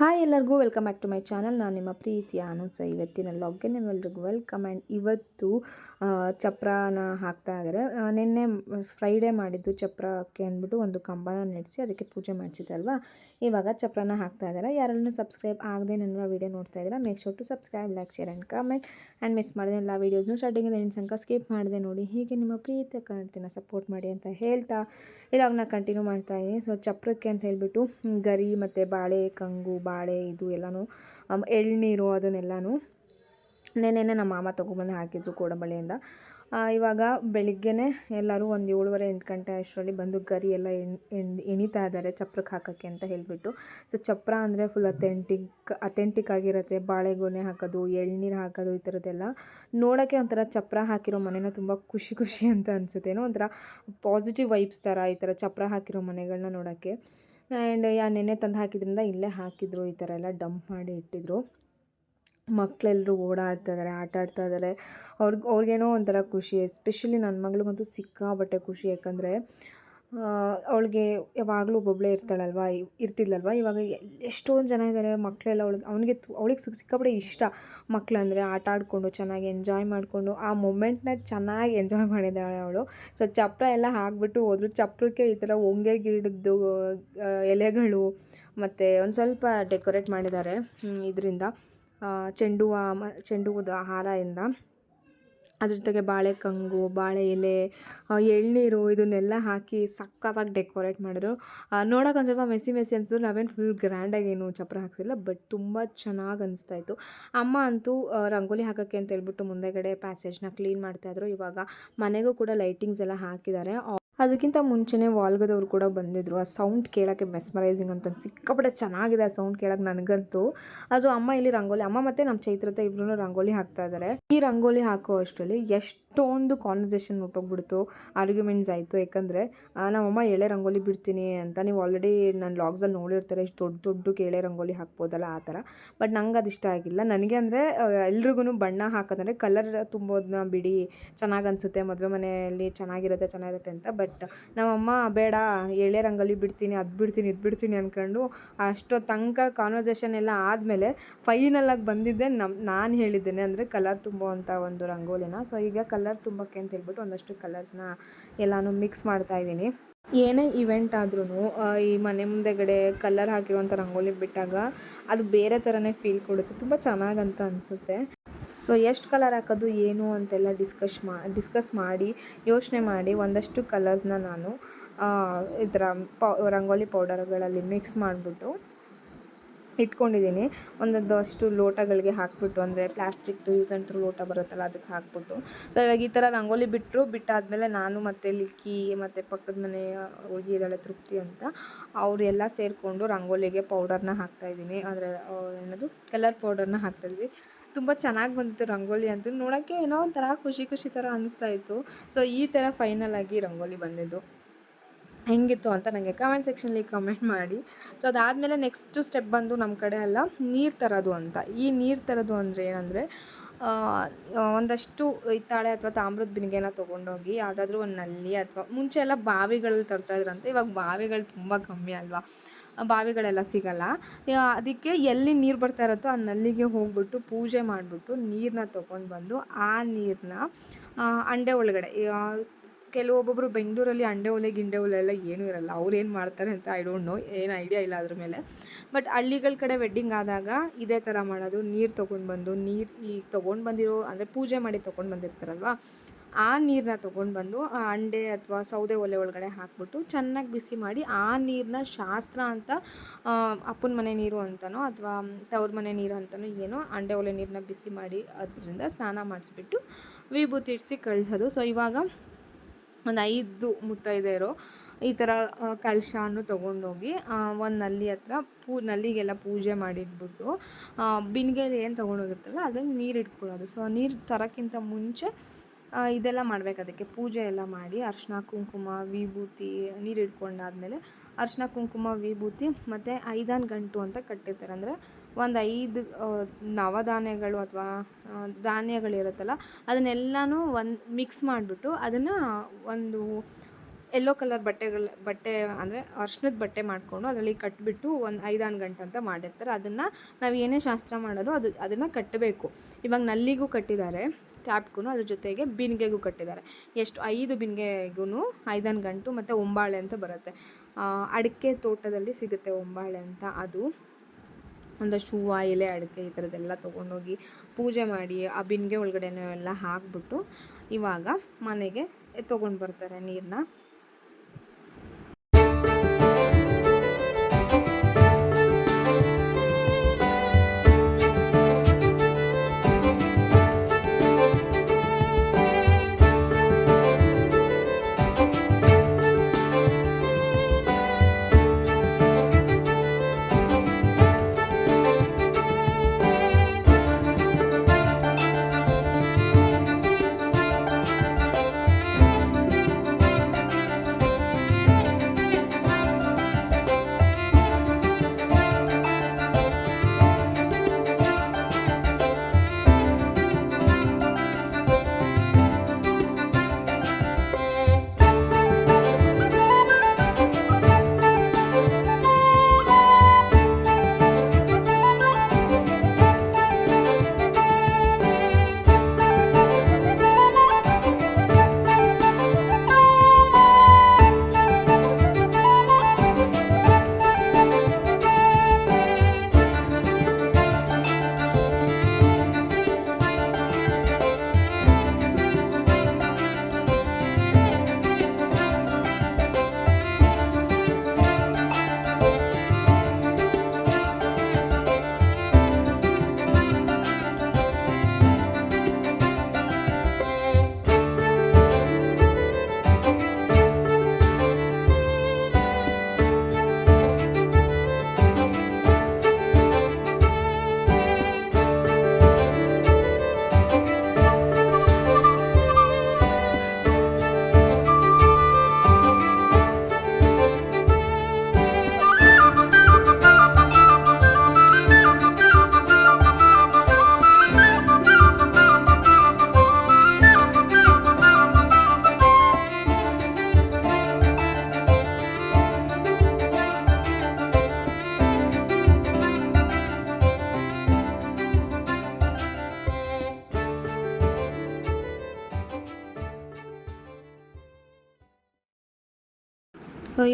Hi ಎಲ್ಲರಿಗೂ welcome back to my channel. ನಾನು ನಿಮ್ಮ ಪ್ರೀತಿಯ ಅನುಸ ಇವತ್ತಿನ ಲಾಗ್ಗೆ ನಿಮ್ಮೆಲ್ರಿಗೂ ವೆಲ್ಕಮ್ ಆ್ಯಂಡ್ ಇವತ್ತು ಚಪ್ರನ ಹಾಕ್ತಾ ಇದ್ದಾರೆ ನಿನ್ನೆ ಫ್ರೈಡೇ ಮಾಡಿದ್ದು ಚಪ್ರಕ್ಕೆ ಅಂದ್ಬಿಟ್ಟು ಒಂದು ಕಂಬನ ನೆಡೆಸಿ ಅದಕ್ಕೆ ಪೂಜೆ ಮಾಡಿಸಿದ್ರಲ್ವಾ? ಇವಾಗ ಚಪ್ರನ ಹಾಕ್ತಾ ಇದ್ದಾರೆ. ಯಾರಲ್ಲೂ ಸಬ್ಸ್ಕ್ರೈಬ್ ಆಗದೆ ನನ್ನ ವೀಡಿಯೋ ನೋಡ್ತಾ ಇದ್ದೀರಾ make sure to subscribe like share and comment and miss ಮಾಡಿದೆ ಎಲ್ಲ ವೀಡಿಯೋಸ್ನು ಸ್ಟಾರ್ಟಿಂಗಿಂದ ಎಂಡ್ ತನಕ ಸ್ಕಿಪ್ ಮಾಡಿದೆ ನೋಡಿ. ಹೀಗೆ ನಿಮ್ಮ ಪ್ರೀತಿಯ ಕನ್ನಡತಿನ ಸಪೋರ್ಟ್ ಮಾಡಿ ಅಂತ ಹೇಳ್ತಾ, ಇವಾಗ ನಾನು ಕಂಟಿನ್ಯೂ ಮಾಡ್ತಾ ಇದ್ದೀನಿ. ಸೊ ಚಪ್ರಕ್ಕೆ ಅಂತ ಹೇಳಿಬಿಟ್ಟು ಗರಿ ಮತ್ತು ಬಾಳೆ, ಕಂಗು, ಬಾಳೆ ಇದು ಎಲ್ಲನೂ ಎಳ್ನೀರು ಅದನ್ನೆಲ್ಲನೂ ನೆನ್ನೆನೆ ನಮ್ಮ ಮಾಮ ತೊಗೊಂಬಂದು ಹಾಕಿದ್ರು ಕೋಡಂಬಳಿಯಿಂದ ಇವಾಗ ಬೆಳಿಗ್ಗೆ ಎಲ್ಲರೂ ಒಂದು ಏಳುವರೆ, ಎಂಟು ಗಂಟೆ ಅಷ್ಟರಲ್ಲಿ ಬಂದು ಗರಿ ಎಲ್ಲ ಎಣ್ ಎಣ್, ಎಣಿತಾ ಇದ್ದಾರೆ ಚಪ್ರಕ್ಕೆ ಹಾಕೋಕ್ಕೆ ಅಂತ ಹೇಳಿಬಿಟ್ಟು. ಸೊ ಚಪ್ರ ಅಂದರೆ ಫುಲ್ ಅಥೆಂಟಿಕ್ ಅಥೆಂಟಿಕ್ ಆಗಿರುತ್ತೆ. ಬಾಳೆಗೊನೆ ಹಾಕೋದು, ಎಳ್ನೀರು ಹಾಕೋದು ಈ ಥರದ್ದೆಲ್ಲ. ನೋಡೋಕ್ಕೆ ಒಂಥರ ಚಪ್ರ ಹಾಕಿರೋ ಮನೆನ ತುಂಬ ಖುಷಿ ಖುಷಿ ಅಂತ ಅನಿಸುತ್ತೆ. ಏನೋ ಒಂಥರ ಪಾಸಿಟಿವ್ ವೈಬ್ಸ್ ಥರ ಈ ಥರ ಚಪ್ರ ಹಾಕಿರೋ ಮನೆಗಳನ್ನ ನೋಡೋಕ್ಕೆ. ಆ್ಯಂಡ್ ಯಾ ನೆನ್ನೆ ತಂದು ಹಾಕಿದ್ರಿಂದ ಇಲ್ಲೇ ಹಾಕಿದ್ರು ಈ ಥರ ಎಲ್ಲ ಡಂಪ್ ಮಾಡಿ ಇಟ್ಟಿದ್ರು. ಮಕ್ಕಳೆಲ್ಲರೂ ಓಡಾಡ್ತಾ ಇದ್ದಾರೆ ಆಟ ಆಡ್ತಾ ಇದ್ದಾರೆ ಅವ್ರಿಗೆ, ಅವ್ರಿಗೇನೋ ಒಂಥರ ಖುಷಿ ಎಸ್ಪೆಷಲಿ ನನ್ನ ಮಗಳಿಗಂತೂ ಸಿಕ್ಕಾಬಟ್ಟೆ ಖುಷಿ. ಯಾಕಂದರೆ ಅವಳಿಗೆ ಯಾವಾಗಲೂ ಒಬ್ಬೊಬ್ಬಳೇ ಇರ್ತಾಳಲ್ವ ಇರ್ತಿದ್ಲಲ್ವ? ಇವಾಗ ಎಷ್ಟೊಂದು ಜನ ಇದ್ದಾರೆ ಮಕ್ಕಳೆಲ್ಲ ಅವಳಿಗೆ, ಅವನಿಗೆ ಅವಳಿಗೆ ಸಿಕ್ಕಾಪಟ್ಟೆ ಇಷ್ಟ ಮಕ್ಕಳಂದರೆ ಆಟ ಆಡಿಕೊಂಡು, ಚೆನ್ನಾಗಿ ಎಂಜಾಯ್ ಮಾಡಿಕೊಂಡು, ಆ ಮೂಮೆಂಟ್ನ ಚೆನ್ನಾಗಿ ಎಂಜಾಯ್ ಮಾಡಿದ್ದಾಳೆ ಅವಳು. ಸೊ ಚಪ್ರ ಎಲ್ಲ ಹಾಕ್ಬಿಟ್ಟು ಹೋದ್ರು. ಚಪ್ರಕ್ಕೆ ಈ ಥರ ಹೊಂಗೆ ಗಿಡದ್ದು ಎಲೆಗಳು, ಮತ್ತು ಒಂದು ಸ್ವಲ್ಪ ಡೆಕೋರೇಟ್ ಮಾಡಿದ್ದಾರೆ ಇದರಿಂದ. ಚೆಂಡು ಹೂವ ಚೆಂಡು ಹೂವು ಹಾರದಿಂದ ಅದ್ರ ಜೊತೆಗೆ ಬಾಳೆ ಕಂಗು ಬಾಳೆ ಎಲೆ ಎಳನೀರು ಎಳ್ನೀರು ಇದನ್ನೆಲ್ಲ ಹಾಕಿ ಸಖತ್ತಾಗಿ ಡೆಕೋರೇಟ್ ಮಾಡಿದ್ರು. ನೋಡೋಕೆ ಒಂದು ಸ್ವಲ್ಪ ಮೆಸ್ಸಿ ಮೆಸ್ಸಿ ಅನಿಸಿದ್ರು. ನಾವೇನು ಫುಲ್ ಗ್ರ್ಯಾಂಡಾಗಿ ಏನು ಚಪ್ರ ಹಾಕ್ಸಿಲ್ಲ ಬಟ್ ತುಂಬ ಚೆನ್ನಾಗಿ ಅನಿಸ್ತಾ ಇತ್ತು. ಅಮ್ಮ ಅಂತೂ ರಂಗೋಲಿ ಹಾಕೋಕ್ಕೆ ಅಂತ ಹೇಳ್ಬಿಟ್ಟು ಮುಂದೆಗಡೆ ಪ್ಯಾಸೇಜ್ನ ಕ್ಲೀನ್ ಮಾಡ್ತಾಯಿದ್ರು ಇವಾಗ ಮನೆಗೂ ಕೂಡ ಲೈಟಿಂಗ್ಸ್ ಎಲ್ಲ ಹಾಕಿದ್ದಾರೆ. ಅದಕ್ಕಿಂತ ಮುಂಚೆನೇ ವಾಲ್ಗದವ್ರು ಕೂಡ ಬಂದಿದ್ರು. ಆ ಸೌಂಡ್ ಕೇಳೋಕ್ಕೆ ಮೆಸ್ಮರೈಸಿಂಗ್ ಅಂತ ಸಿಕ್ಕಾಪಟ್ಟೆ ಚೆನ್ನಾಗಿದೆ ಆ ಸೌಂಡ್ ಕೇಳೋಕ್ಕೆ ನನಗಂತೂ. ಅದು ಅಮ್ಮ ಇಲ್ಲಿ ರಂಗೋಲಿ ಅಮ್ಮ ಮತ್ತು ನಮ್ಮ ಚೈತ್ರತೆ ಇಬ್ರು ರಂಗೋಲಿ ಹಾಕ್ತಾ ಇದ್ದಾರೆ ಈ ರಂಗೋಲಿ ಹಾಕೋ ಅಷ್ಟರಲ್ಲಿ ಎಷ್ಟೊಂದು ಕಾನ್ವರ್ಸೇಷನ್ ಮುಟ್ಟೋಗ್ಬಿಡ್ತು ಆರ್ಗ್ಯುಮೆಂಟ್ಸ್ ಆಯಿತು. ಯಾಕಂದರೆ ನಮ್ಮಮ್ಮ ಎಳೆ ರಂಗೋಲಿ ಬಿಡ್ತೀನಿ ಅಂತ ನೀವು ಆಲ್ರೆಡಿ ನನ್ನ ಲಾಗ್ಸಲ್ಲಿ ನೋಡಿರ್ತಾರೆ, ಇಷ್ಟು ದೊಡ್ಡ ದೊಡ್ಡ ಎಳೆ ರಂಗೋಲಿ ಹಾಕ್ಬೋದಲ್ಲ ಆ ಥರ. ಬಟ್ ನಂಗೆ ಅದು ಇಷ್ಟ ಆಗಿಲ್ಲ. ನನಗೆ ಅಂದರೆ ಎಲ್ರಿಗೂ ಬಣ್ಣ ಹಾಕೋದಂದರೆ ಕಲರ್ ತುಂಬೋದನ್ನ ಬಿಡಿ, ಚೆನ್ನಾಗಿ ಅನ್ಸುತ್ತೆ, ಮದುವೆ ಮನೆಯಲ್ಲಿ ಚೆನ್ನಾಗಿರುತ್ತೆ ಚೆನ್ನಾಗಿರುತ್ತೆ ಅಂತ. ಬಟ್ ನಮ್ಮಮ್ಮ, ಬೇಡ ಎಳೆ ರಂಗೋಲಿ ಬಿಡ್ತೀನಿ, ಅದು ಬಿಡ್ತೀನಿ, ಇದು ಬಿಡ್ತೀನಿ ಅಂದ್ಕೊಂಡು ಅಷ್ಟೋ ತನಕ ಕಾನ್ವರ್ಸೇಷನ್ ಎಲ್ಲ ಆದಮೇಲೆ ಫೈನಲಾಗಿ ಬಂದಿದ್ದೆ ನಮ್ಮ ನಾನು ಹೇಳಿದ್ದೇನೆ ಅಂದರೆ ಕಲರ್ ತುಂಬುವಂಥ ಒಂದು ರಂಗೋಲಿನ. ಸೊ ಈಗ ಕಲರ್ ತುಂಬಕ್ಕೆ ಅಂತ ಹೇಳ್ಬಿಟ್ಟು ಒಂದಷ್ಟು ಕಲರ್ಸ್ನ ಎಲ್ಲನೂ ಮಿಕ್ಸ್ ಮಾಡ್ತಾ ಇದ್ದೀನಿ. ಏನೇ ಇವೆಂಟ್ ಆದ್ರೂ ಈ ಮನೆ ಮುಂದೆಗಡೆ ಕಲರ್ ಹಾಕಿರುವಂಥ ರಂಗೋಲಿ ಬಿಟ್ಟಾಗ ಅದು ಬೇರೆ ಥರನೇ ಫೀಲ್ ಕೊಡುತ್ತೆ. ತುಂಬ ಚೆನ್ನಾಗಂತ ಅನಿಸುತ್ತೆ. ಸೊ ಎಷ್ಟು ಕಲರ್ ಹಾಕೋದು, ಏನು ಅಂತೆಲ್ಲ ಡಿಸ್ಕಶ್ ಮಾ ಡಿಸ್ಕಸ್ ಮಾಡಿ, ಯೋಚನೆ ಮಾಡಿ ಒಂದಷ್ಟು ಕಲರ್ಸ್ನ ನಾನು ಇದರ ಥರ ಪೌ, ರಂಗೋಲಿ ಪೌಡರ್ಗಳಲ್ಲಿ ಮಿಕ್ಸ್ ಮಾಡಿಬಿಟ್ಟು ಇಟ್ಕೊಂಡಿದ್ದೀನಿ. ಒಂದೊಂದು ಅಷ್ಟು ಲೋಟಗಳಿಗೆ ಹಾಕ್ಬಿಟ್ಟು, ಅಂದರೆ ಪ್ಲಾಸ್ಟಿಕ್ದು ಯೂಸ್ ಆ್ಯಂಡ್ ತ್ರೂ ಲೋಟ ಬರುತ್ತಲ್ಲ, ಅದಕ್ಕೆ ಹಾಕ್ಬಿಟ್ಟು. ಸೊ ಇವಾಗ ಈ ಥರ ರಂಗೋಲಿ ಬಿಟ್ಟರು ಬಿಟ್ಟಾದಮೇಲೆ ನಾನು ಮತ್ತು ಲಿಕ್ಕಿ, ಮತ್ತು ಪಕ್ಕದ ಮನೆಯ ಹುಡುಗಿ ಇದ್ದಾಳೆ, ತೃಪ್ತಿ ಅಂತ, ಅವರೆಲ್ಲ ಸೇರಿಕೊಂಡು ರಂಗೋಲಿಗೆ ಪೌಡರ್ನ ಹಾಕ್ತಾಯಿದ್ದೀನಿ ಅಂದರೆ ಏನದು ಕಲರ್ ಪೌಡರ್ನ ಹಾಕ್ತಾಯಿದ್ವಿ ತುಂಬ ಚೆನ್ನಾಗಿ ಬಂದಿತ್ತು ರಂಗೋಲಿ ಅಂತ. ನೋಡೋಕ್ಕೆ ಏನೋ ಒಂಥರ ಖುಷಿ ಖುಷಿ ಥರ ಅನ್ನಿಸ್ತಾ ಇತ್ತು. ಸೊ ಈ ಥರ ಫೈನಲ್ ಆಗಿ ರಂಗೋಲಿ ಬಂದಿದ್ದು. ಹೆಂಗಿತ್ತು ಅಂತ ನನಗೆ ಕಮೆಂಟ್ ಸೆಕ್ಷನಲ್ಲಿ ಕಮೆಂಟ್ ಮಾಡಿ. ಸೊ ಅದಾದಮೇಲೆ ನೆಕ್ಸ್ಟು ಸ್ಟೆಪ್ ಬಂದು ನಮ್ಮ ಕಡೆ ಎಲ್ಲ ನೀರು ತರೋದು ಅಂತ. ಈ ನೀರು ತರೋದು ಅಂದರೆ ಏನಂದರೆ ಒಂದಷ್ಟು ಹಿತ್ತಾಳೆ ಅಥವಾ ತಾಮ್ರದ ಬಿನಿಗೆನ ತೊಗೊಂಡೋಗಿ ಯಾವುದಾದ್ರೂ ಒಂದು ನಲ್ಲಿ ಅಥವಾ ಮುಂಚೆ ಎಲ್ಲ ಬಾವಿಗಳಲ್ಲಿ ತರ್ತಾಯಿದ್ರಂತೆ ಇವಾಗ ಬಾವಿಗಳು ತುಂಬ ಕಮ್ಮಿ ಅಲ್ವಾ. ಬಾವಿಗಳೆಲ್ಲ ಸಿಗಲ್ಲ. ಅದಕ್ಕೆ ಎಲ್ಲಿ ನೀರು ಬರ್ತಾ ಇರುತ್ತೋ ಆ ನಲ್ಲಿಗೆ ಹೋಗ್ಬಿಟ್ಟು ಪೂಜೆ ಮಾಡಿಬಿಟ್ಟು ನೀರನ್ನ ತೊಗೊಂಡು ಬಂದು ಆ ನೀರನ್ನ ಅಂಡೆ ಒಳಗಡೆ ಕೆಲವೊಬ್ಬೊಬ್ಬರು ಬೆಂಗಳೂರಲ್ಲಿ ಅಂಡೆ ಒಲೆ, ಗಿಂಡೆ ಒಲೆ ಎಲ್ಲ ಏನೂ ಇರಲ್ಲ. ಅವ್ರು ಏನು ಮಾಡ್ತಾರೆ ಅಂತ ಐ ಡೋಂಟ್ ನೋ ಏನು ಐಡಿಯಾ ಇಲ್ಲ ಅದ್ರ ಮೇಲೆ. ಬಟ್ ಹಳ್ಳಿಗಳ ಕಡೆ ವೆಡ್ಡಿಂಗ್ ಆದಾಗ ಇದೇ ಥರ ಮಾಡೋದು. ನೀರು ತೊಗೊಂಡು ಬಂದು, ನೀರು ಈಗ ತೊಗೊಂಡು ಬಂದಿರೋ, ಅಂದರೆ ಪೂಜೆ ಮಾಡಿ ತೊಗೊಂಡು ಬಂದಿರ್ತಾರಲ್ವ? ಆ ನೀರನ್ನ ತೊಗೊಂಡು ಬಂದು ಆ ಅಂಡೆ ಅಥವಾ ಸೌದೆ ಒಲೆ ಒಳಗಡೆ ಹಾಕ್ಬಿಟ್ಟು ಚೆನ್ನಾಗಿ ಬಿಸಿ ಮಾಡಿ ಆ ನೀರನ್ನ ಶಾಸ್ತ್ರ ಅಂತ ಅಪ್ಪನ ಮನೆ ನೀರು ಅಂತನೋ ಅಥವಾ ತವ್ರ ಮನೆ ನೀರು ಅಂತನೋ ಏನೋ ಅಂಡೆ ಒಲೆ ನೀರನ್ನ ಬಿಸಿ ಮಾಡಿ ಅದರಿಂದ ಸ್ನಾನ ಮಾಡಿಸ್ಬಿಟ್ಟು ವಿಭೂತಿ ಇಡಿಸಿ ಕಳಿಸೋದು. ಸೊ ಇವಾಗ ಒಂದು ಐದು ಮುತ್ತೈದೆಯರು ಈ ಥರ ಕಲಶವನ್ನು ತೊಗೊಂಡೋಗಿ ಒಂದು ನಲ್ಲಿ ಹತ್ರ ಪೂ, ನಲ್ಲಿಗೆಲ್ಲ ಪೂಜೆ ಮಾಡಿಟ್ಬಿಟ್ಟು ಬಿನ್ಗೆಲಿ ಏನು ತೊಗೊಂಡೋಗಿರ್ತಾರಲ್ಲ ಅದರಲ್ಲಿ ನೀರು ಇಟ್ಕೊಳ್ಳೋದು. ಸೊ ನೀರು ತರೋಕ್ಕಿಂತ ಮುಂಚೆ ಇದೆಲ್ಲ ಮಾಡ್ಬೇಕು ಅದಕ್ಕೆ. ಪೂಜೆ ಎಲ್ಲ ಮಾಡಿ ಅರ್ಶಿನ, ಕುಂಕುಮ, ವಿಭೂತಿ ನೀರು ಇಟ್ಕೊಂಡಾದ್ಮೇಲೆ ಅರ್ಶಿನ, ಕುಂಕುಮ, ವಿಭೂತಿ ಮತ್ತು ಐದಾನ್ ಗಂಟು ಅಂತ ಕಟ್ಟಿರ್ತಾರೆ. ಅಂದರೆ ಒಂದು ಐದು ನವಧಾನ್ಯಗಳು ಅಥವಾ ಧಾನ್ಯಗಳಿರುತ್ತಲ್ಲ ಅದನ್ನೆಲ್ಲನೂ ಒಂದು ಮಿಕ್ಸ್ ಮಾಡಿಬಿಟ್ಟು ಅದನ್ನು ಒಂದು ಎಲ್ಲೋ ಕಲರ್ ಬಟ್ಟೆಗಳ, ಬಟ್ಟೆ ಅಂದರೆ ಅರ್ಶಿನದ ಬಟ್ಟೆ ಮಾಡಿಕೊಂಡು ಅದರಲ್ಲಿ ಕಟ್ಟಿಬಿಟ್ಟು ಒಂದು ಐದಾನ್ ಗಂಟೆ ಅಂತ ಮಾಡಿರ್ತಾರೆ. ಅದನ್ನು ನಾವು ಏನೇ ಶಾಸ್ತ್ರ ಮಾಡೋದು ಅದು, ಅದನ್ನು ಕಟ್ಟಬೇಕು ಇವಾಗ ನಲ್ಲಿಗೂ ಕಟ್ಟಿದ್ದಾರೆ. ಟ್ಯಾಪ್ಗೂ ಅದ್ರ ಜೊತೆಗೆ ಬಿನ್ಗೆಗೂ ಕಟ್ಟಿದ್ದಾರೆ. ಎಷ್ಟು? ಐದು ಬಿನ್ಗೆಗೂ ಐದನ್ನು ಗಂಟು ಮತ್ತು ಒಂಬಾಳೆ ಅಂತ ಬರುತ್ತೆ. ಅಡಿಕೆ ತೋಟದಲ್ಲಿ ಸಿಗುತ್ತೆ ಒಂಬಾಳೆ ಅಂತ. ಅದು ಒಂದಷ್ಟು ಹೂವು, ಎಲೆ, ಅಡಿಕೆ ಈ ಥರದ್ದೆಲ್ಲ ತೊಗೊಂಡೋಗಿ ಪೂಜೆ ಮಾಡಿ ಆ ಬಿನ್ಗೆ ಒಳಗಡೆನೂ ಎಲ್ಲ ಹಾಕ್ಬಿಟ್ಟು ಇವಾಗ ಮನೆಗೆ ತೊಗೊಂಡು ಬರ್ತಾರೆ ನೀರನ್ನ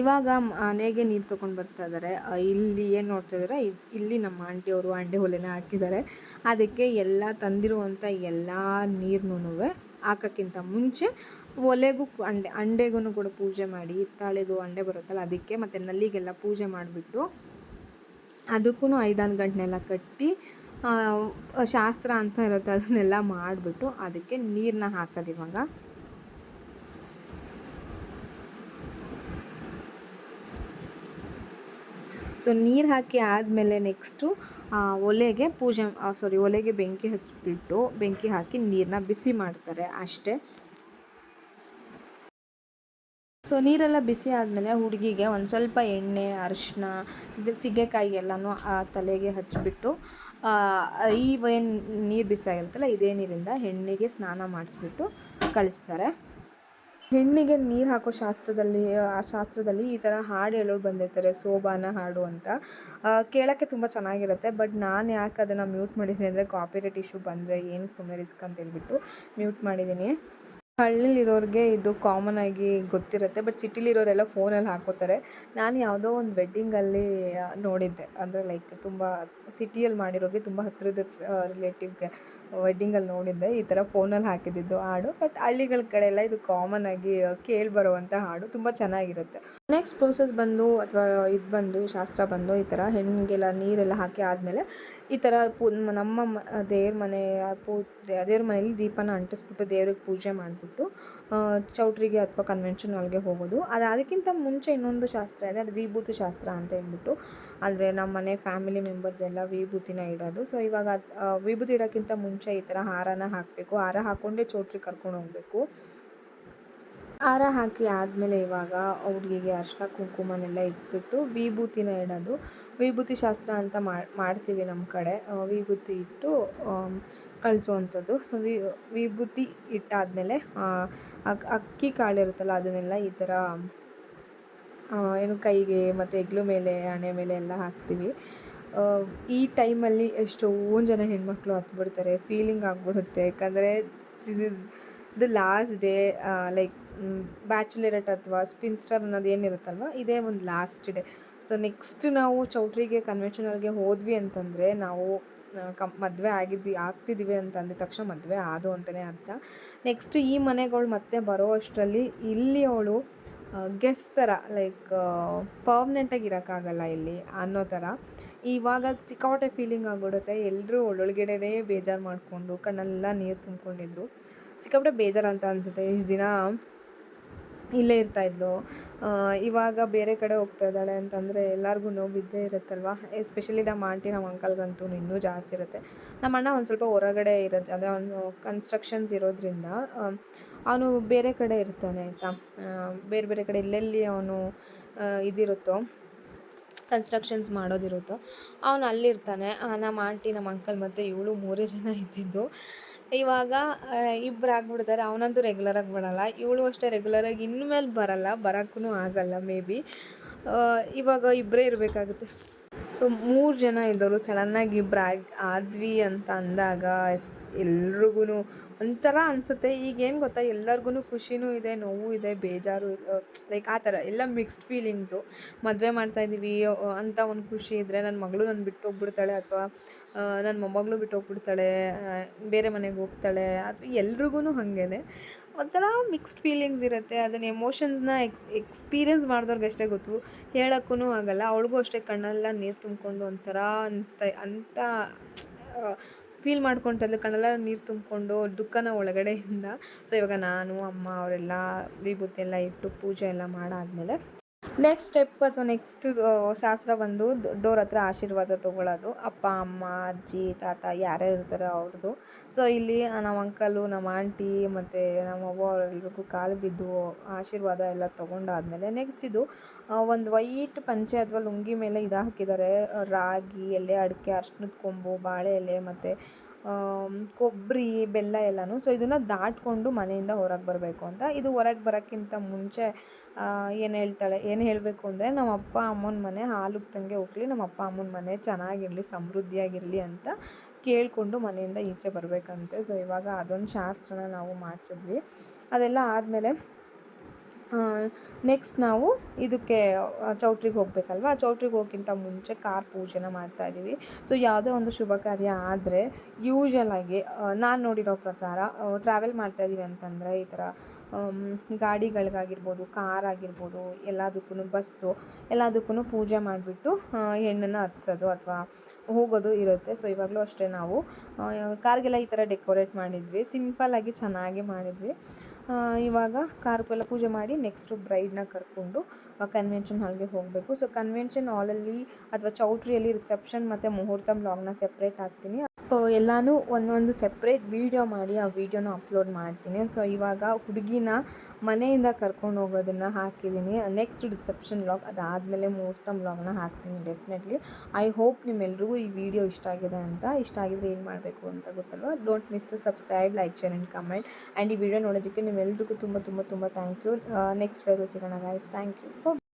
ಇವಾಗ ಮನೆಗೆ ನೀರು ತೊಗೊಂಡು ಬರ್ತಾ ಇದ್ದಾರೆ ಇಲ್ಲಿ ಏನು ನೋಡ್ತಾ ಇದ್ದಾರೆ ಇಲ್ಲಿ ನಮ್ಮ ಆಂಟಿಯವರು ಅಂಡೆ ಹೊಲೆನ ಹಾಕಿದ್ದಾರೆ. ಅದಕ್ಕೆ ಎಲ್ಲ ತಂದಿರುವಂಥ ಎಲ್ಲ ನೀರ್ನೂ ಹಾಕೋಕ್ಕಿಂತ ಮುಂಚೆ ಒಲೆಗೂ ಅಂಡೆ ಅಂಡೆಗೂ ಕೂಡ ಪೂಜೆ ಮಾಡಿ, ಹಿತ್ತಾಳೆದು ಅಂಡೆ ಬರುತ್ತಲ್ಲ ಅದಕ್ಕೆ ಮತ್ತು ನಲ್ಲಿಗೆಲ್ಲ ಪೂಜೆ ಮಾಡಿಬಿಟ್ಟು ಅದಕ್ಕೂ ಐದಾರು ಗಂಟೆನೆಲ್ಲ ಕಟ್ಟಿ ಶಾಸ್ತ್ರ ಅಂತ ಇರುತ್ತೆ ಅದನ್ನೆಲ್ಲ ಮಾಡಿಬಿಟ್ಟು ಅದಕ್ಕೆ ನೀರನ್ನ ಹಾಕೋದು ಇವಾಗ. ಸೊ ನೀರು ಹಾಕಿ ಆದಮೇಲೆ ನೆಕ್ಸ್ಟು ಒಲೆಗೆ ಪೂಜೆ ಸಾರಿ ಒಲೆಗೆ ಬೆಂಕಿ ಹಚ್ಚಿಬಿಟ್ಟು ಬೆಂಕಿ ಹಾಕಿ ನೀರನ್ನ ಬಿಸಿ ಮಾಡ್ತಾರೆ ಅಷ್ಟೇ. ಸೊ ನೀರೆಲ್ಲ ಬಿಸಿ ಆದಮೇಲೆ ಹುಡುಗಿಗೆ ಒಂದು ಸ್ವಲ್ಪ ಎಣ್ಣೆ, ಅರಿಶಿನ, ಇದು ಸೀಗೆಕಾಯಿ ಎಲ್ಲನೂ ಆ ತಲೆಗೆ ಹಚ್ಚಿಬಿಟ್ಟು ಈ ಏನು ನೀರು ಬಿಸಿ ಆಗಿರುತ್ತಲ್ಲ ಇದೇ ನೀರಿಂದ ಹೆಣ್ಣಿಗೆ ಸ್ನಾನ ಮಾಡಿಸ್ಬಿಟ್ಟು ಕಳಿಸ್ತಾರೆ. ಹೆಣ್ಣಿಗೆ ನೀರು ಹಾಕೋ ಶಾಸ್ತ್ರದಲ್ಲಿ, ಆ, ಶಾಸ್ತ್ರದಲ್ಲಿ ಈ ಥರ ಹಾಡು ಹೇಳೋರು ಬಂದಿರ್ತಾರೆ, ಸೋಬಾನ ಹಾಡು ಅಂತ. ಕೇಳೋಕ್ಕೆ ತುಂಬ ಚೆನ್ನಾಗಿರುತ್ತೆ, ಬಟ್ ನಾನು ಯಾಕೆ ಅದನ್ನು ಮ್ಯೂಟ್ ಮಾಡಿದ್ದೀನಿ ಅಂದರೆ ಕಾಪಿರೇಟ್ ಇಶ್ಯೂ ಬಂದರೆ ಏನು ಸುಮ್ಮನೆ ರಿಸ್ಕ್ ಅಂತ ಹೇಳ್ಬಿಟ್ಟು ಮ್ಯೂಟ್ ಮಾಡಿದ್ದೀನಿ. ಹಳ್ಳಿಲಿರೋರಿಗೆ ಇದು ಕಾಮನ್ ಆಗಿ ಗೊತ್ತಿರುತ್ತೆ ಬಟ್ ಸಿಟಿಲಿರೋರೆಲ್ಲ ಫೋನಲ್ಲಿ ಹಾಕೋತಾರೆ. ನಾನು ಯಾವುದೋ ಒಂದು ವೆಡ್ಡಿಂಗಲ್ಲಿ ನೋಡಿದ್ದೆ. ಅಂದರೆ ಲೈಕ್ ತುಂಬ ಸಿಟಿಯಲ್ಲಿ ಮಾಡಿರೋರಿಗೆ ತುಂಬ ಹತ್ತಿರದ ರಿಲೇಟಿವ್ಗೆ ವೆಡ್ಡಿಂಗಲ್ಲಿ ನೋಡಿದ್ದೆ. ಈ ಥರ ಫೋನಲ್ಲಿ ಹಾಕಿದ್ದಿದ್ದು ಹಾಡು. ಬಟ್ ಹಳ್ಳಿಗಳ ಕಡೆ ಎಲ್ಲ ಇದು ಕಾಮನ್ ಆಗಿ ಕೇಳಿಬರುವಂಥ ಹಾಡು. ತುಂಬ ಚೆನ್ನಾಗಿರುತ್ತೆ. ನೆಕ್ಸ್ಟ್ ಪ್ರೋಸೆಸ್ ಬಂದು, ಅಥವಾ ಇದು ಬಂದು, ಶಾಸ್ತ್ರ ಬಂದು ಈ ಥರ ಹೆಣ್ಣಿಗೆಲ್ಲ ನೀರೆಲ್ಲ ಹಾಕಿ ಆದಮೇಲೆ ಈ ಥರ ಪೂ ನಮ್ಮ ದೇವ್ರ ಮನೆ ಪೂ ದೇವ್ರ ಮನೇಲಿ ದೀಪನ ಅಂಟಿಸ್ಬಿಟ್ಟು ದೇವ್ರಿಗೆ ಪೂಜೆ ಮಾಡಿಬಿಟ್ಟು ಚೌಟ್ರಿಗೆ ಅಥವಾ ಕನ್ವೆನ್ಷನ್ ಹಾಲ್ಗೆ ಹೋಗೋದು. ಅದು ಅದಕ್ಕಿಂತ ಮುಂಚೆ ಇನ್ನೊಂದು ಶಾಸ್ತ್ರ ಇದೆ, ಅದು ವಿಭೂತಿ ಶಾಸ್ತ್ರ ಅಂತ ಹೇಳ್ಬಿಟ್ಟು. ಅಂದರೆ ನಮ್ಮ ಮನೆ ಫ್ಯಾಮಿಲಿ ಮೆಂಬರ್ಸ್ ಎಲ್ಲ ವಿಭೂತಿನ ಇಡೋದು. ಸೊ ಇವಾಗ ವಿಭೂತಿ ಇಡೋಕ್ಕಿಂತ ಮುಂಚೆ ಈ ಥರ ಹಾರನ ಹಾಕಬೇಕು. ಹಾರ ಹಾಕ್ಕೊಂಡೇ ಚೌಟ್ರಿಗೆ ಕರ್ಕೊಂಡು ಹೋಗಬೇಕು. ಹಾರ ಹಾಕಿ ಆದಮೇಲೆ ಇವಾಗ ಹುಡುಗಿಗೆ ಅರ್ಶಿನ ಕುಂಕುಮನೆಲ್ಲ ಇಟ್ಬಿಟ್ಟು ವಿಭೂತಿನ ಇಡೋದು. ವಿಭೂತಿ ಶಾಸ್ತ್ರ ಅಂತ ಮಾಡ್ತೀವಿ ನಮ್ಮ ಕಡೆ. ವಿಭೂತಿ ಇಟ್ಟು ಕಳಿಸುವಂಥದ್ದು ಸೊ ವಿಭೂತಿ ಇಟ್ಟಾದಮೇಲೆ ಅಕ್ಕಿ ಕಾಳು ಇರುತ್ತಲ್ಲ, ಅದನ್ನೆಲ್ಲ ಈ ಥರ ಏನು ಕೈಗೆ ಮತ್ತು ಹೆಗ್ಲು ಮೇಲೆ, ಹಣೆ ಮೇಲೆ ಎಲ್ಲ ಹಾಕ್ತೀವಿ. ಈ ಟೈಮಲ್ಲಿ ಎಷ್ಟೊಂದು ಜನ ಹೆಣ್ಮಕ್ಳು ಹತ್ಬಿಡ್ತಾರೆ. ಫೀಲಿಂಗ್ ಆಗಿಬಿಡುತ್ತೆ. ಯಾಕಂದರೆ this is the last day like bachelorette ಅಥವಾ ಸ್ಪಿನ್ಸ್ಟರ್ ಅನ್ನೋದು ಏನಿರುತ್ತಲ್ವ, ಇದೇ ಒಂದು ಲಾಸ್ಟ್ ಡೇ ಸೊ ನೆಕ್ಸ್ಟ್ ನಾವು ಚೌಟ್ರಿಗೆ ಕನ್ವೆನ್ಷನಲ್ಗೆ ಹೋದ್ವಿ ಅಂತಂದರೆ ನಾವು ಕಂ, ಮದುವೆ ಆಗಿದ್ದು ಆಗ್ತಿದ್ದೀವಿ ಅಂತ ಅಂದಿದ ತಕ್ಷಣ ಮದುವೆ ಆದು ಅಂತಲೇ ಅರ್ಥ. ನೆಕ್ಸ್ಟ್ ಈ ಮನೆಗಳು ಮತ್ತೆ ಬರೋ ಅಷ್ಟರಲ್ಲಿ ಇಲ್ಲಿ ಅವಳು ಗೆಸ್ಟ್ ಥರ ಲೈಕ್ ಪರ್ಮ್ನೆಂಟಾಗಿ ಇರೋಕ್ಕಾಗಲ್ಲ ಇಲ್ಲಿ ಅನ್ನೋ ಥರ ಇವಾಗ ಚಿಕ್ಕಾಟೆ ಫೀಲಿಂಗ್ ಆಗಿಬಿಡುತ್ತೆ. ಎಲ್ಲರೂ ಒಳಗಡೆನೇ ಬೇಜಾರು ಮಾಡಿಕೊಂಡು, ಕಣ್ಣೆಲ್ಲ ನೀರು ತುಂಬ್ಕೊಂಡಿದ್ರು. ಸಿಕ್ಕಾಪಟ್ಟೆ ಬೇಜಾರು ಅಂತ ಅನಿಸುತ್ತೆ. ಇಷ್ಟು ದಿನ ಇಲ್ಲೇ ಇರ್ತಾಯಿದ್ಲು ಇವಾಗ ಬೇರೆ ಕಡೆ ಹೋಗ್ತಾ ಇದ್ದಾಳೆ ಅಂತಂದರೆ ಎಲ್ಲರಿಗೂ ನೋವು ಬಿದ್ದೇ ಇರುತ್ತಲ್ವ? ಎಸ್ಪೆಷಲಿ ನಮ್ಮ ಆಂಟಿ ನಮ್ಮ ಅಂಕಲ್ಗಂತೂ ಇನ್ನೂ ಜಾಸ್ತಿ ಇರುತ್ತೆ. ನಮ್ಮ ಅಣ್ಣ ಒಂದು ಸ್ವಲ್ಪ ಹೊರಗಡೆ ಇರೋದು ಅಂದರೆ ಅವನು ಕನ್ಸ್ಟ್ರಕ್ಷನ್ಸ್ ಇರೋದ್ರಿಂದ ಅವನು ಬೇರೆ ಕಡೆ ಇರ್ತಾನೆ ಆಯಿತಾ? ಬೇರೆ ಬೇರೆ ಕಡೆ ಎಲ್ಲೆಲ್ಲಿ ಅವನು ಇದಿರುತ್ತೋ ಕನ್ಸ್ಟ್ರಕ್ಷನ್ಸ್ ಮಾಡೋದಿರುತ್ತೋ, ಅವನು ಅಲ್ಲಿರ್ತಾನೆ. ನಮ್ಮ ಆಂಟಿ ನಮ್ಮ ಅಂಕಲ್ ಮತ್ತು ಇವಳು ಮೂರೇ ಜನ ಇದ್ದಿದ್ದು. ಇವಾಗ ಇಬ್ಬರು ಆಗ್ಬಿಡ್ತಾರೆ. ಅವನಂತೂ ರೆಗ್ಯುಲರಾಗಿ ಬರಲ್ಲ. ಇವಳು ಅಷ್ಟೇ ರೆಗ್ಯುಲರಾಗಿ ಇನ್ಮೇಲೆ ಬರಲ್ಲ. ಬರೋಕ್ಕೂ ಆಗಲ್ಲ ಮೇ ಬಿ ಇವಾಗ ಇಬ್ಬರೇ ಇರಬೇಕಾಗುತ್ತೆ. ಸೊ ಮೂರು ಜನ ಇದ್ದವರು ಸಡನ್ನಾಗಿ ಇಬ್ಬರು ಆಗಿ, ಆದ್ವಿ ಅಂತ ಅಂದಾಗ ಎಸ್ ಎಲ್ರಿಗೂ ಒಂಥರ ಅನಿಸುತ್ತೆ. ಈಗೇನು ಗೊತ್ತಾ? ಎಲ್ಲರಿಗೂ ಖುಷಿನೂ ಇದೆ, ನೋವು ಇದೆ, ಬೇಜಾರು ಲೈಕ್ ಆ ಥರ ಎಲ್ಲ ಮಿಕ್ಸ್ಡ್ ಫೀಲಿಂಗ್ಸು ಮದುವೆ ಮಾಡ್ತಾಯಿದ್ದೀವಿ ಅಂತ ಒಂದು ಖುಷಿ ಇದ್ದರೆ ನನ್ನ ಮಗಳು ನನ್ನ ಬಿಟ್ಟು ಹೋಗ್ಬಿಡ್ತಾಳೆ, ಅಥವಾ ನನ್ನ ಮೊಮ್ಮಗಳು ಬಿಟ್ಟು ಹೋಗ್ಬಿಡ್ತಾಳೆ ಬೇರೆ ಮನೆಗೆ ಹೋಗ್ತಾಳೆ ಅಥವಾ ಎಲ್ರಿಗೂ ಹಾಗೇನೆ. ಒಂಥರ ಮಿಕ್ಸ್ಡ್ ಫೀಲಿಂಗ್ಸ್ ಇರುತ್ತೆ ಅದನ್ನ ಎಮೋಷನ್ಸ್ನ ಎಕ್ಸ್ ಎಕ್ಸ್ಪೀರಿಯನ್ಸ್ ಮಾಡಿದವ್ರಿಗೆ ಅಷ್ಟೇ ಗೊತ್ತು. ಹೇಳೋಕ್ಕೂ ಆಗಲ್ಲ, ಅವಳಿಗೂ ಅಷ್ಟೇ ಕಣ್ಣೆಲ್ಲ ನೀರು ತುಂಬಿಕೊಂಡು ಒಂಥರ ಅನಿಸ್ತಾ, ಅಂತ ಫೀಲ್ ಮಾಡ್ಕೊಂಡ್ರೆ ಕಣ್ಣೆಲ್ಲ ನೀರು ತುಂಬಿಕೊಂಡು ದುಃಖನ ಒಳಗಡೆಯಿಂದ. ಸೊ ಇವಾಗ ನಾನು, ಅಮ್ಮ, ಅವರೆಲ್ಲ ವಿಭೂತಿ ಎಲ್ಲ ಇಟ್ಟು ಪೂಜೆ ಎಲ್ಲ ಮಾಡಾದಮೇಲೆ ನೆಕ್ಸ್ಟ್ ಸ್ಟೆಪ್ ಅಥವಾ ನೆಕ್ಸ್ಟ್ ಶಾಸ್ತ್ರ ಬಂದು ದೊಡ್ಡವ್ರ ಹತ್ರ ಆಶೀರ್ವಾದ ತೊಗೊಳ್ಳೋದು ಅಪ್ಪ, ಅಮ್ಮ, ಅಜ್ಜಿ, ತಾತ ಯಾರೇ ಇರ್ತಾರೆ ಅವ್ರದ್ದು. ಸೊ ಇಲ್ಲಿ ನಮ್ಮ ಅಂಕಲು ನಮ್ಮ ಆಂಟಿ ಮತ್ತು ನಮ್ಮ ಅವ್ವ ಅವರೆಲ್ರಿಗೂ ಕಾಲು ಬಿದ್ದು ಆಶೀರ್ವಾದ ಎಲ್ಲ ತೊಗೊಂಡಾದ್ಮೇಲೆ ನೆಕ್ಸ್ಟ್ ಇದು ಒಂದು ವೈಟ್ ಪಂಚೆ ಅಥವಾ ಲುಂಗಿ ಮೇಲೆ ಇದು ಹಾಕಿದ್ದಾರೆ ರಾಗಿ, ಎಲೆ, ಅಡಿಕೆ ಅರ್ಶಿನದ ಕೊಂಬು, ಬಾಳೆ ಎಲೆ ಮತ್ತು ಕೊಬ್ಬರಿ ಬೆಲ್ಲ ಎಲ್ಲನೂ. ಸೊ ಇದನ್ನು ದಾಟ್ಕೊಂಡು ಮನೆಯಿಂದ ಹೊರಗೆ ಬರಬೇಕು ಅಂತ. ಇದು ಹೊರಗೆ ಬರೋಕ್ಕಿಂತ ಮುಂಚೆ ಏನು ಹೇಳ್ತಾಳೆ, ಏನು ಹೇಳಬೇಕು ಅಂದರೆ ನಮ್ಮ ಅಪ್ಪ ಅಮ್ಮನ ಮನೆ ಹಾಲು ತಂಗೆ ಹೋಗ್ಲಿ, ನಮ್ಮ ಅಪ್ಪ ಅಮ್ಮನ ಮನೆ ಚೆನ್ನಾಗಿರಲಿ, ಸಮೃದ್ಧಿಯಾಗಿರಲಿ ಅಂತ ಕೇಳಿಕೊಂಡು ಮನೆಯಿಂದ ಈಚೆ ಬರಬೇಕಂತೆ. ಸೊ ಇವಾಗ ಅದೊಂದು ಶಾಸ್ತ್ರನ ನಾವು ಮಾಡಿಸಿದ್ವಿ. ಅದೆಲ್ಲ ಆದಮೇಲೆ ನೆಕ್ಸ್ಟ್ ನಾವು ಇದಕ್ಕೆ ಚೌಟ್ರಿಗೆ ಹೋಗಬೇಕಲ್ವ? ಚೌಟ್ರಿಗೆ ಹೋಗೋಕ್ಕಿಂತ ಮುಂಚೆ ಕಾರ್ ಪೂಜೆನ ಮಾಡ್ತಾ ಇದ್ದೀವಿ. ಸೊ ಯಾವುದೇ ಒಂದು ಶುಭ ಕಾರ್ಯ ಆದರೆ ಆಗಿ ನಾನು ನೋಡಿರೋ ಪ್ರಕಾರ ಟ್ರಾವೆಲ್ ಮಾಡ್ತಾ ಇದ್ದೀವಿ ಅಂತಂದರೆ ಈ ಥರ ಗಾಡಿಗಳಿಗಾಗಿರ್ಬೋದು ಕಾರ್ ಆಗಿರ್ಬೋದು ಎಲ್ಲದಕ್ಕೂ ಬಸ್ಸು ಎಲ್ಲದಕ್ಕೂ ಪೂಜೆ ಮಾಡಿಬಿಟ್ಟು ಹೆಣ್ಣನ್ನು ಹಚ್ಚೋದು ಅಥವಾ ಹೋಗೋದು ಇರುತ್ತೆ. ಸೊ ಇವಾಗಲೂ ಅಷ್ಟೇ ನಾವು ಕಾರ್ಗೆಲ್ಲ ಈ ಥರ ಡೆಕೋರೇಟ್ ಮಾಡಿದ್ವಿ. ಸಿಂಪಲ್ಲಾಗಿ ಚೆನ್ನಾಗಿ ಮಾಡಿದ್ವಿ. ಇವಾಗ ಕಾರ್ಕೆಲ್ಲ ಪೂಜೆ ಮಾಡಿ ನೆಕ್ಸ್ಟು ಬ್ರೈಡ್ನ ಕರ್ಕೊಂಡು ಕನ್ವೆನ್ಷನ್ ಹಾಲ್ಗೆ ಹೋಗಬೇಕು. ಸೊ ಕನ್ವೆನ್ಷನ್ ಹಾಲಲ್ಲಿ ಅಥವಾ ಚೌಟ್ರಿಯಲ್ಲಿ ರಿಸೆಪ್ಷನ್ ಮತ್ತು ಮುಹೂರ್ತ ಬ್ಲಾಗ್ನ ಸೆಪ್ರೇಟ್ ಹಾಕ್ತೀನಿ. ಎಲ್ಲನೂ ಒಂದೊಂದು ಸೆಪ್ರೇಟ್ ವೀಡಿಯೋ ಮಾಡಿ ಆ ವೀಡಿಯೋನ ಅಪ್ಲೋಡ್ ಮಾಡ್ತೀನಿ. ಸೊ ಇವಾಗ ಹುಡುಗಿನ ಮನೆಯಿಂದ ಕರ್ಕೊಂಡು ಹೋಗೋದನ್ನು ಹಾಕಿದ್ದೀನಿ ನೆಕ್ಸ್ಟ್ ರಿಸೆಪ್ಷನ್ ವ್ಲಾಗ್ ಅದಾದಮೇಲೆ ಮುಹೂರ್ತ ವ್ಲಾಗ್ನ ಹಾಕ್ತೀನಿ ಡೆಫಿನೆಟ್ಲಿ ಐ ಹೋಪ್ ನಿಮ್ಮೆಲ್ಲರಿಗೂ ಈ ವಿಡಿಯೋ ಇಷ್ಟ ಆಗಿದೆ ಅಂತ. ಇಷ್ಟ ಆಗಿದ್ರೆ ಏನು ಮಾಡಬೇಕು ಅಂತ ಗೊತ್ತಲ್ವ? Don't miss to subscribe like share and comment and ಈ ವಿಡಿಯೋ ನೋಡೋದಕ್ಕೆ ನಿಮ್ಮೆಲ್ರಿಗೂ ತುಂಬ ತುಂಬ ತುಂಬ ಥ್ಯಾಂಕ್ ಯು ನೆಕ್ಸ್ಟ್ ವೇದಲ್ಲಿ ಸಿಗೋಣ ಗಾಯ್ಸ್ ಥ್ಯಾಂಕ್ ಯು